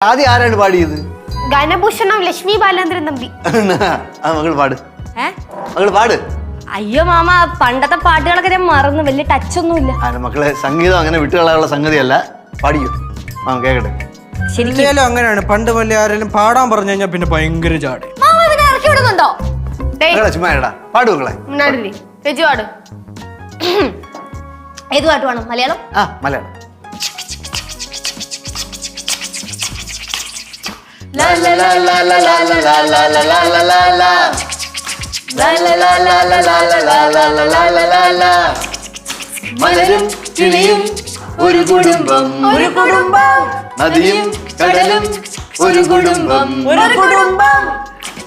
ആദ്യം ആരാണ് പാടിയത്? ഗണഭൂഷണം ലക്ഷ്മി ബാലേന്ദ്രൻ തമ്പി. ആ മകൾ പാട്. ഏ? മകൾ പാട്. അയ്യോ മാമ പണ്ടത്തെ പാട്ടുകളൊക്കെ ഞാൻ മറന്നു വലിയ ടച്ച് ഒന്നുമില്ല ആ മക്കളെ സംഗീതം അങ്ങനെ വിട്ടുകളാനുള്ള സംഗതിയല്ല. പാടിയോ ആ കേക്കട്ടെ. ശരിക്കും. ഇല്ലേലും അങ്ങനെയാണ്. പണ്ട് വല്ല ആരെങ്കിലും പാടാൻ പറഞ്ഞു കഴിഞ്ഞാൽ പിന്നെ ഭയങ്കര ചാടി. മാമ ഇതിനെ ഇറക്കി വിടുന്നുണ്ടോ? ചുമ്മാ ഇടാ. പാടു മക്കളെ. മുന്നാടി ചേച്ചി പാട്. ഏത് പാട്ട് വേണം? മലയാളം? ആ മലയാളം. മലരും കിളിയും ഒരു കുടുംബം ഒരു കുടുംബം നദിയും കടലും ഒരു കുടുംബം ഒരു കുടുംബം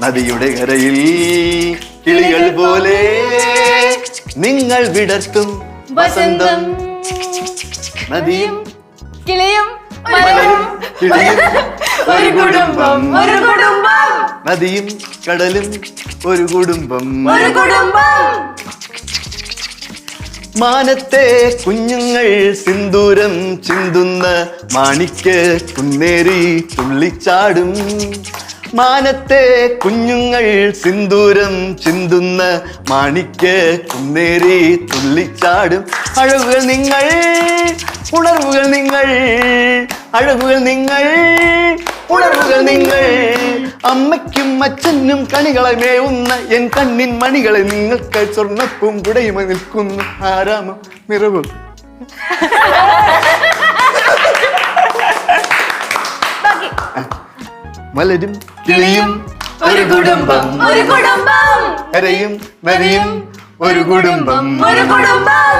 നദിയുടെ കരയിൽ കിളികൾ പോലെ നിങ്ങൾ വിടർത്തും വസന്തം നദിയും കിളിയും കിളിയും ഒരു കുടുംബം ഒരു കുടുംബം. നദിയും കടലും ഒരു കുടുംബം. ഒരു കുടുംബം. മാനത്തെ കുഞ്ഞുങ്ങൾ സിന്ദൂരം ചിന്തുന്ന മാണിക്ക് കുന്നേറി തുള്ളിച്ചാടും. മാനത്തെ കുഞ്ഞുങ്ങൾ സിന്ദൂരം ചിന്തുന്ന മാണിക്ക് കുന്നേറി തുള്ളിച്ചാടും. അഴകുകൾ നിങ്ങൾ ഉണർവുകൾ നിങ്ങൾ അഴകുകൾ നിങ്ങൾ ഉണർവുകൾ നിങ്ങൾ അമ്മയ്ക്കും അച്ഛനും കണികളെ മേവുന്ന എൻ കണ്ണിൻ മണികളെ നിങ്ങൾക്ക് സ്വർണപ്പും കുടയുമ നിൽക്കുന്നു ആരാമം നിറവ്. മലരും കിളിയും ഒരു കുടുംബം ഒരു കുടുംബം. കരയും നരയും ഒരു കുടുംബം. ഒരു കുടുംബം.